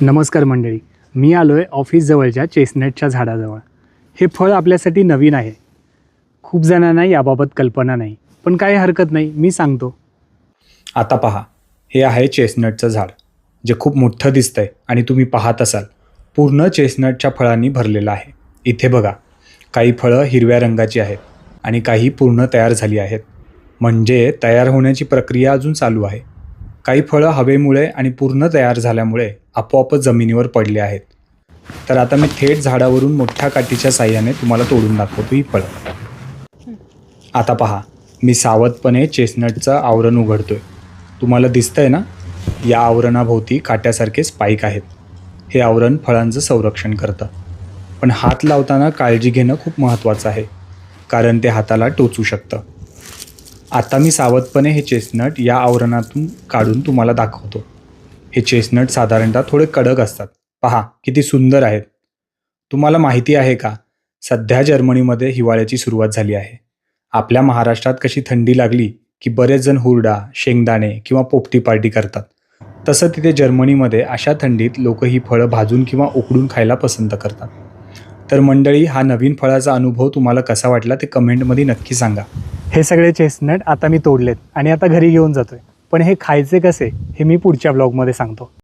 नमस्कार मंडळी मी आलो आहे ऑफिसजवळच्या चेस्टनटच्या झाडाजवळ. हे फळ आपल्यासाठी नवीन आहे. खूप जणांना याबाबत कल्पना नाही पण काही हरकत नाही मी सांगतो. आता पहा हे आहे चेस्टनटचं झाड जे खूप मोठं दिसतंय आणि तुम्ही पाहत असाल. पूर्ण चेस्टनटच्या फळांनी भरलेलं आहे. इथे बघा काही फळं हिरव्या रंगाची आहेत आणि काही पूर्ण तयार झाली आहेत. म्हणजे तयार होण्याची प्रक्रिया अजून चालू आहे. काही फळं हवेमुळे आणि पूर्ण तयार झाल्यामुळे आपोआपच जमिनीवर पडले आहेत. तर आता मी थेट झाडावरून मोठ्या काठीच्या साह्याने तुम्हाला तोडून दाखवतो ही फळं. आता पहा मी सावधपणे चेस्टनटचं आवरण उघडतोय. तुम्हाला दिसतंय ना? या आवरणाभोवती काट्यासारखे स्पाईक आहेत. हे आवरण फळांचं संरक्षण करतं. पण हात लावताना काळजी घेणं खूप महत्त्वाचं आहे कारण ते हाताला टोचू शकतं. आता मी सावधपणे हे चेस्टनट या आवरणातून काढून तुम्हाला दाखवतो. हे चेस्टनट साधारणतः थोडे कडक असतात. पहा किती सुंदर आहेत. तुम्हाला माहिती आहे का? सध्या जर्मनीमध्ये हिवाळ्याची सुरुवात झाली आहे. आपल्या महाराष्ट्रात कशी थंडी लागली की बरेच जण हुरडा शेंगदाणे किंवा पोपटी पार्टी करतात. तसं तिथे जर्मनीमध्ये अशा थंडीत लोक ही फळं भाजून किंवा उकडून खायला पसंत करतात. तर मंडळी हा नवीन फळाचा अनुभव तुम्हाला कसा वाटला ते कमेंटमध्ये नक्की सांगा. हे सगळे चेस्टनट आता मी तोडलेत आणि आता घरी घेऊन जातोय. पण हे खायचे कसे हे मी पुढच्या ब्लॉगमध्ये सांगतो.